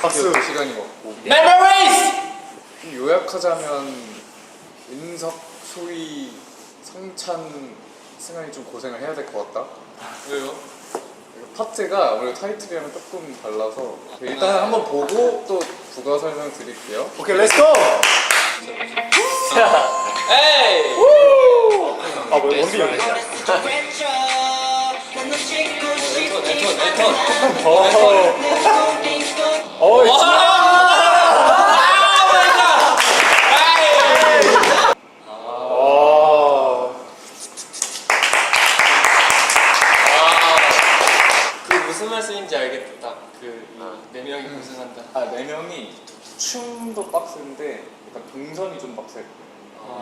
박수. 그 시간이 없고 Memories! 좀 요약하자면 은석, 소희, 성찬, 승환이 좀 고생을 해야 될 것 같다. 왜요? 이거 파트가 오늘 타이틀이랑 조금 달라서 일단 한번 보고 또 부가 설명 드릴게요. 오케이, 렛츠고! 에이! 아, 왜 원빈이 형 에톤, 에톤, 에톤. 어, 어, 이 아, 그 무슨 말씀인지 알겠다. 그네 명이 고생한다. 아, 네 명이 춤도 빡센데 약간 동선이 좀 빡세.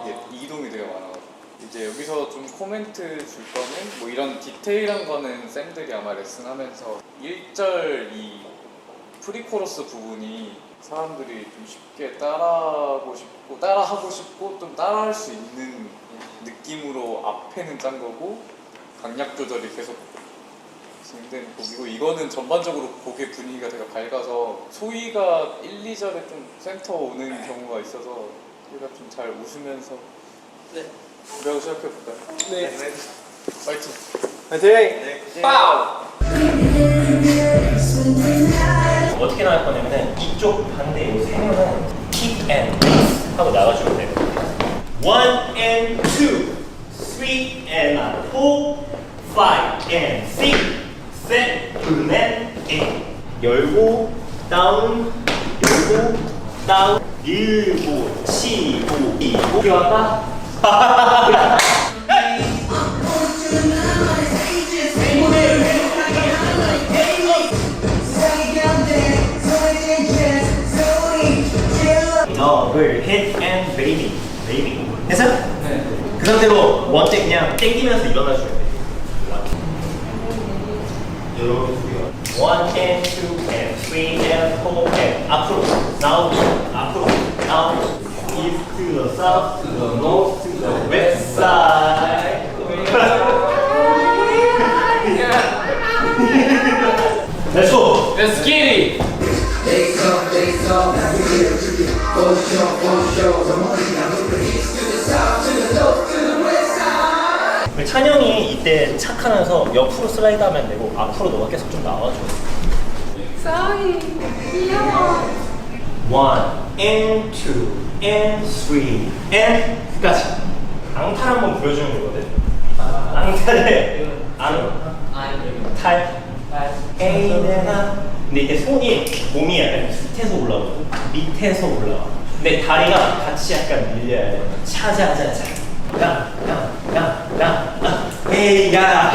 이게 이동이 되게 많아가지고. 이제 여기서 좀 코멘트 줄 거는 뭐 이런 디테일한 거는 쌤들이 아마 레슨하면서 1절 이 프리코러스 부분이 사람들이 좀 쉽게 따라하고 싶고 따라하고 싶고 좀 따라할 수 있는 느낌으로 앞에는 짠 거고 강약 조절이 계속 진행되는 곡이고 이거는 전반적으로 곡의 분위기가 되게 밝아서 소희가 1, 2절에 좀 센터 오는 경우가 있어서 우리가 좀 잘 웃으면서 네. 노래하고 시작해볼까요? 네. 파이팅! 화이팅! 빠우! 어떻게 나갈 거냐면은 이쪽 반대 요 세 명은 keep and pace 하고 나가주면 돼요. One and two, three and four, five and six, seven and eight. 열고 다운, 열고 다운, 일곱, 치고, 이고. 기억할 hit and baby, baby. 해서 그 상태로 원때 그냥 땡기면서 일어나주면 돼. 이렇게 One and two and three and four and 앞으로 now 앞으로 now east to the south to the north 찬영이 이때 착하면서 옆으로 슬라이드 하면 되고 앞으로 너가 계속 좀 나와줘. 싸이 귀여워 One and two and three and 까지. 앙탈 한번 보여주는 거거든. 앙탈에 앙탈 에이 내가 근데 이때 손이 몸이 약간 밑에서 올라오고 밑에서 올라와. 근데 다리가 같이 약간 밀려야 돼. 차자자자. 야 야 야야. 에이 야.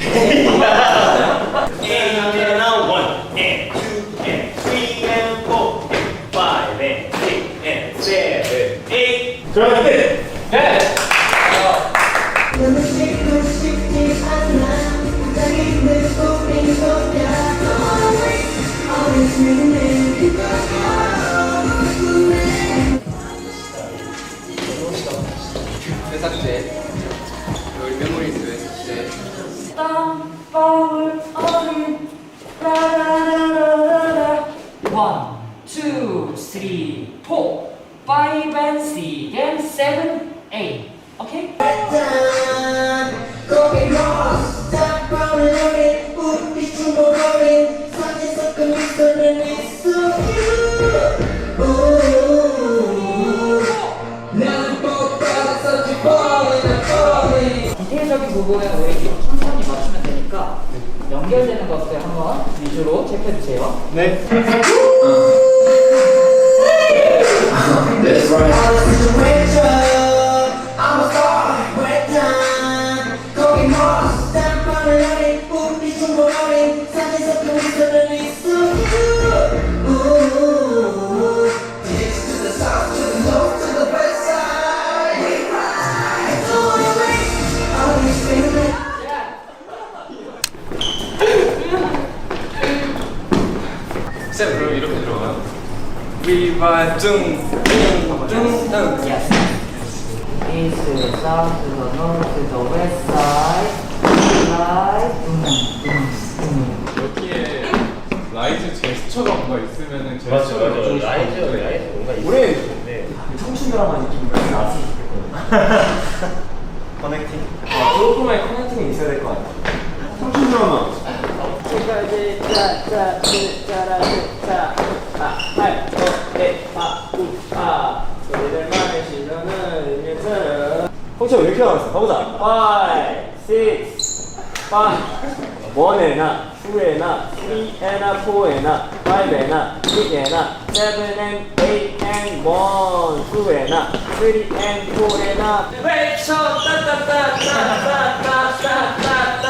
에이 야. 에이 내가 one and two and three and four and five and six and seven eight 그러면 끝. 부분은 우리 천천히 맞추면 되니까 연결되는 것들 한번 위주로 체크해 주세요 네. 쌤 그럼 이렇게 들어가요? 위바 뚱뚱뚱 Yes. East to the south to the north to the west side. Right. 음. 여기에 라이즈 제스처가 뭔가 있으면은 맞아 맞아 제스처를 좀 라이즈 라이즈 뭔가 우리- 있는데 청춘 드라마 느낌으로 나왔으면 좋겠거든. 커넥팅. 아, 조금의 커넥팅이 있어야 될 것 같아. 청춘 드라마. 홍채 왜 이렇게 나왔어? 가보자. 5, 6, 5. 1에나, 2에나, 3에나, 4에나, 5에나, 6에나, 7 and 8 and 1, 2에나, 3 and 4에나. 외쳐 따따따따따따따따따따따따따따따따